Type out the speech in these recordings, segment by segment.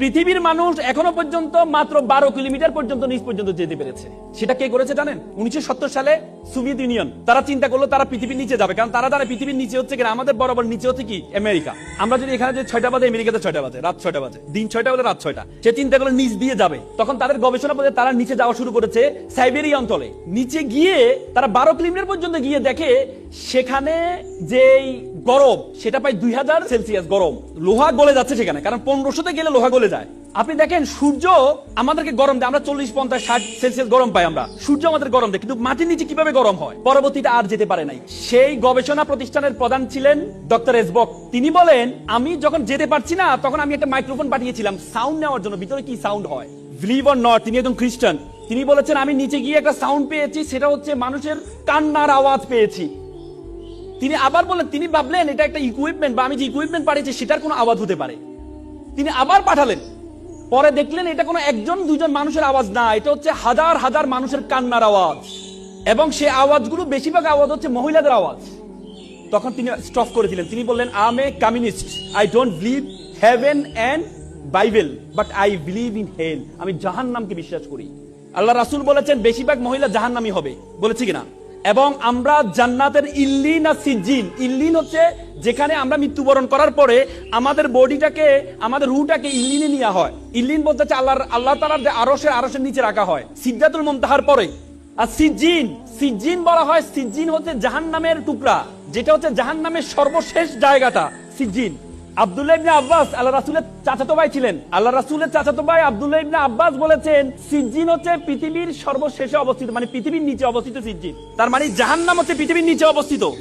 পৃথিবীর মানুষ এখনও পর্যন্ত মাত্র বারো কিলোমিটার পর্যন্ত নিচ পর্যন্ত যেতে পেরেছে। সেটা কে করেছে জানেন? উনিশশো সালে সোভিয়েত ইউনিয়ন। তারা চিন্তা করল তারা পৃথিবীর নিচে যাবে। কারণ তারা জানে পৃথিবীর নিচে হচ্ছে কিনা, আমাদের বরাবর নিচে হচ্ছে কি? আমেরিকা। আমরা যদি এখানে যে ছয়টা বাজে, আমেরিকাতে ছয়টা বাজে, রাত ছয়টা বাজে। দিন ছয়টা বলে রাত ছয়টা। সে চিন্তা করল নিচ দিয়ে যাবে। তখন তাদের গবেষণা পথে তারা নিচে যাওয়া শুরু করেছে সাইবেরিয়া অঞ্চলে। নিচে গিয়ে তারা বারো কিলোমিটার পর্যন্ত গিয়ে দেখে সেখানে যেই গরম, সেটা প্রায় দুই হাজার সেলসিয়াস গরম। লোহা গলে যাচ্ছে সেখানে, কারণ পনেরোশোতে গেলে লোহা গলে যায়। আপনি দেখেন, সূর্য আমাদেরকে গরম দেয়, আমরা চল্লিশ, পঞ্চাশ, ষাট সেলসিয়াস গরম পাই আমরা। সূর্য আমাদের গরম দেয়, কিন্তু মাটির নিচে কীভাবে গরম হয়? পরবর্তীতে আর যেতে পারে নাই। সেই গবেষণা প্রতিষ্ঠানের প্রধান ছিলেন ডক্টর এসবক। তিনি বলেন, আমি যখন যেতে পারছি না, তখন আমি একটা মাইক্রোফোন পাঠিয়েছিলাম। সাউন্ড নেওয়ার জন্য, ভিতরে কি সাউন্ড হয়? বিলিভ অর নট তিনি একজন খ্রিস্টান। তিনি বলেছেন, আমি নিচে গিয়ে একটা সাউন্ড পেয়েছি, সেটা হচ্ছে মানুষের কান্নার আওয়াজ পেয়েছি। তিনি আবার বললেন, তিনি ভাবলেন এটা একটা ইকুইপমেন্ট বা আমি যে ইকুইপমেন্ট পাঠিয়েছি সেটার কোনো আওয়াজ হতে পারে। তিনি আবার পাঠালেন। পরে দেখলেন এটা কোনো একজন, দুজন মানুষের আওয়াজ না, এটা হচ্ছে হাজার হাজার মানুষের কান্নার আওয়াজ। এবং সে আওয়াজগুলো বেশিরভাগ আওয়াজ হচ্ছে মহিলাদের আওয়াজ। তখন তিনি স্টপ করেছিলেন। তিনি বললেন I'm a communist I don't believe heaven and Bible but I believe in hell আমি জাহান্নামকে বিশ্বাস করি। আল্লাহ রাসূল বলেছেন, বেশিরভাগ মহিলা জাহান্নামী হবে। বলেছি কিনা? এবং আমরা জান্নাতের ইল্লিন আর সিজিন ইল্লিন হচ্ছে যেখানে আমরা মৃত্যুবরণ করার পরে আমাদের বডিটাকে, আমাদের রুটাকে ইল্লিনে নেওয়া হয়। ইল্লিন বলতে হচ্ছে আল্লাহর, আল্লাহ তালার যে আরসের আরসের নিচে রাখা হয়। সিদ্ধাতুল মুমতাহার পরে। আর সিজিন সিজিন বলা হয় সিজিন হচ্ছে জাহান্নামের টুকরা, যেটা হচ্ছে জাহান্নামের সর্বশেষ জায়গাটা সিজিন পৃথিবীর সর্বশেষে অবস্থিত মানে মানে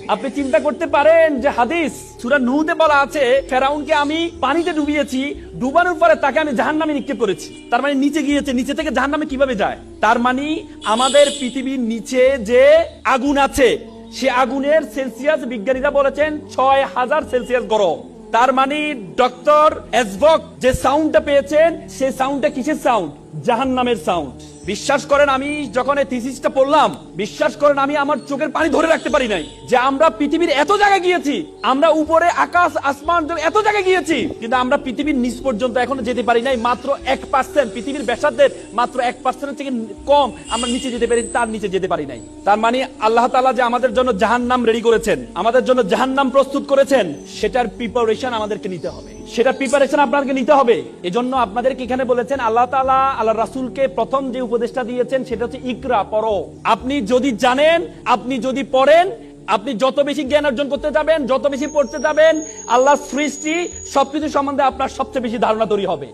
আপনি করতে পারেন যে হাদিস, সূরা বলা আছে, ফেরাউনকে আমি পানিতে ডুবিয়েছি, ডুবানোর পরে তাকে আমি জাহান্নামে নিক্ষেপ করেছি। তার মানে নিচে গিয়েছে, নিচে থেকে জাহান্নামে কীভাবে যায়? তার মানে আমাদের পৃথিবীর নিচে যে আগুন আছে, সে আগুনের সেলসিয়াস বিজ্ঞানীরা বলেছেন ছয় হাজার সেলসিয়াস গরম। তার মানে ডক্টর এসবক যে সাউন্ডটা পেয়েছেন সে সাউন্ডটা কিসের সাউন্ড জাহান নামের সাউন্ড বিশ্বাস করেন আমি যখন এই থিসিসটা পড়লাম, বিশ্বাস করেন আমি আমার চোখের পানি ধরে রাখতে পারি নাই যে আমরা পৃথিবীর এত জায়গায় গিয়েছি, আমরা উপরে আকাশ, আসমান এত জায়গায় গিয়েছি, কিন্তু আমরা পৃথিবীর নিচ পর্যন্ত এখনও যেতে পারি নাই, মাত্র এক পার্সেন্ট পৃথিবীর ব্যাসার্ধের মাত্র এক পার্সেন্ট থেকে কম আমরা নিচে যেতে পারি, তার নিচে যেতে পারি নাই। তার মানে আল্লাহ তালা যে আমাদের জন্য জাহান নাম রেডি করেছেন, আমাদের জন্য জাহান নাম প্রস্তুত করেছেন, সেটার প্রিপারেশন আমাদেরকে নিতে হবে। সেটা প্রিপারেশন আপনাকে নিতে হবে। এজন্য আপনাদেরকে এখানে বলেছেন, আল্লাহ তালা আল্লাহ রাসুলকে প্রথম যে উপদেশটা দিয়েছেন, সেটা হচ্ছে ইকরা, পড়ো। আপনি যদি জানেন, আপনি যদি পড়েন, আপনি যত বেশি জ্ঞান অর্জন করতে যাবেন, যত বেশি পড়তে যাবেন, আল্লাহ সৃষ্টি সবকিছু সম্বন্ধে আপনার সবচেয়ে বেশি ধারণা তৈরি হবে।